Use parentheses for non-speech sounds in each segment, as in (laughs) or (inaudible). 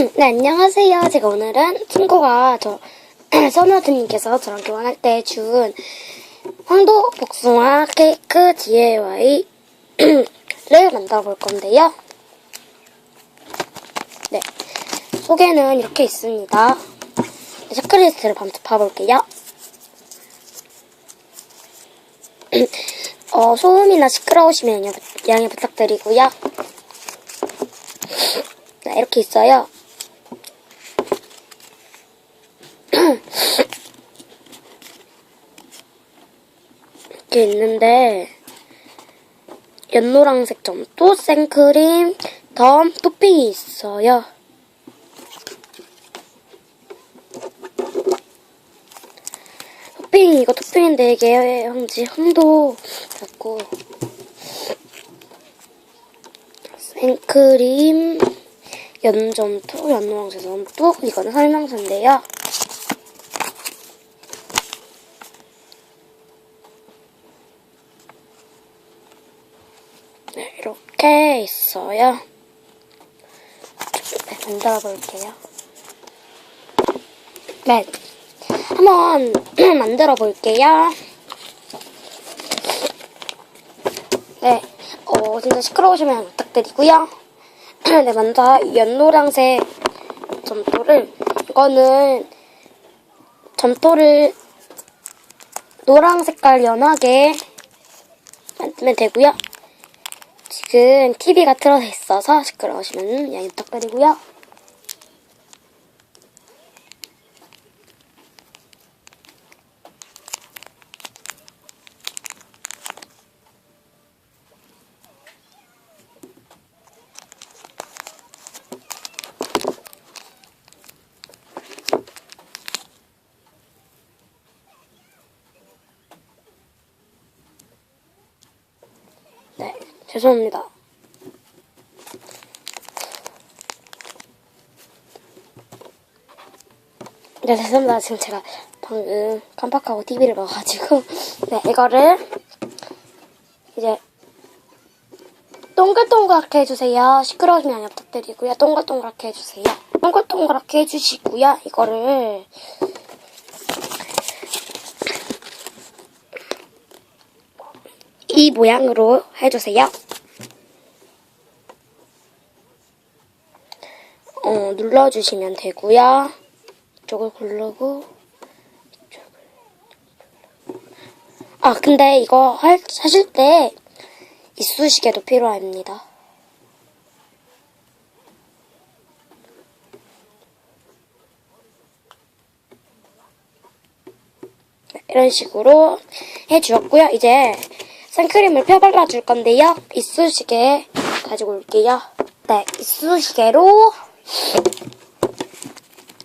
(clears throat) 네, 안녕하세요. 제가 오늘은 친구가 저, (clears throat) 선우드님께서 저랑 교환할 때 준 황도 복숭아 케이크 DIY를 (clears throat) 만들어 볼 건데요. 네. 소개는 이렇게 있습니다. 네, 체크리스트를 먼저 봐볼게요. 어, 소음이나 시끄러우시면 양- 양해 부탁드리고요. 네, 이렇게 있어요. 이렇게 있는데 연노랑색 점토, 생크림, 덤, 토핑이 있어요. 토핑 이거 토핑인데 이게 형지 흥도 같고 생크림, 연점토, 연노랑색 점토 이거는 설명서인데요. 네, 이렇게 있어요. 네, 만들어 볼게요. 네, 한번 (clears throat) 만들어 볼게요. 네, 어, 진짜 시끄러우시면 부탁드리고요. (clears throat) 네, 먼저 연노랑색 점토를, 이거는 점토를 노랑 색깔 연하게 만들면 되고요. 지금 TV가 틀어져 있어서 시끄러우시면 양해 부탁드리고요. 네, 죄송합니다. 네, 죄송합니다. 지금 제가 방금 깜빡하고 TV를 봐가지고. (laughs) 네, 이거를 이제 동글동글하게 해주세요. 시끄러우시면 양해 부탁드리고요. 동글동글하게 해주세요. 동글동글하게 해주시고요. 이거를 이 모양으로 해주세요. 어, 눌러주시면 되고요. 이쪽을 고르고 아 근데 이거 할, 하실 때 이쑤시개도 필요합니다. 네, 이런 식으로 해주었고요. 이제 생크림을 펴발라 줄 건데요. 이쑤시개 가지고 올게요. 네, 이쑤시개로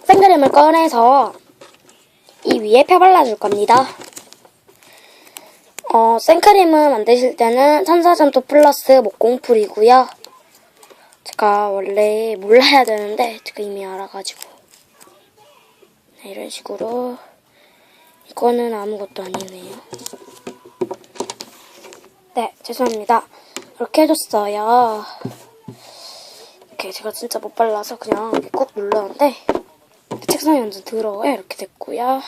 생크림을 꺼내서 이 위에 펴발라 줄 겁니다. 어, 생크림을 만드실 때는 천사점토 플러스 목공풀이고요. 제가 원래 몰라야 되는데 제가 이미 알아가지고 네, 이런 식으로 이거는 아무것도 아니네요. 네, 죄송합니다. 이렇게 해줬어요. 이렇게 제가 진짜 못 발라서 그냥 꾹 눌렀는데 책상이 완전 더러워요. 이렇게 됐고요.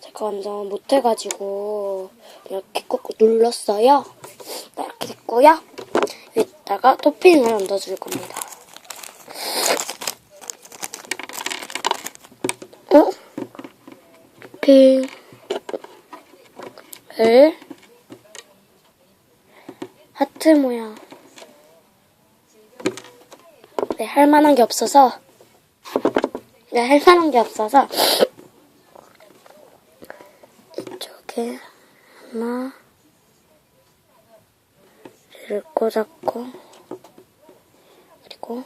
제가 완전 못해가지고 이렇게 꾹 눌렀어요. 네, 이렇게 됐고요. 여기다가 토핑을 얹어줄 겁니다. 어? 토핑을 하트 모양. 네, 할 만한 게 없어서. 네, 할 만한 게 없어서. 이쪽에 하나. 를 꽂았고. 그리고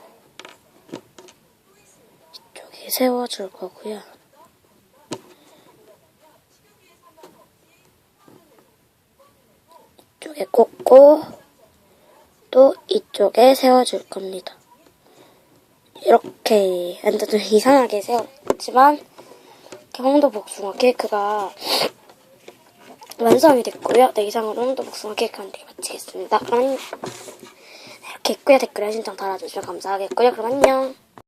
이쪽에 세워줄 거고요. 이쪽에 꽂고 또 이쪽에 세워줄 겁니다. 이렇게 완전 좀 이상하게 세웠지만 경도 복숭아 케이크가 완성이 됐고요. 네, 이상으로 홍도 복숭아 케이크 한개 마치겠습니다. 그럼 이렇게 좋겠고요. 댓글에 신청 달아주시면 감사하겠고요. 그럼 안녕.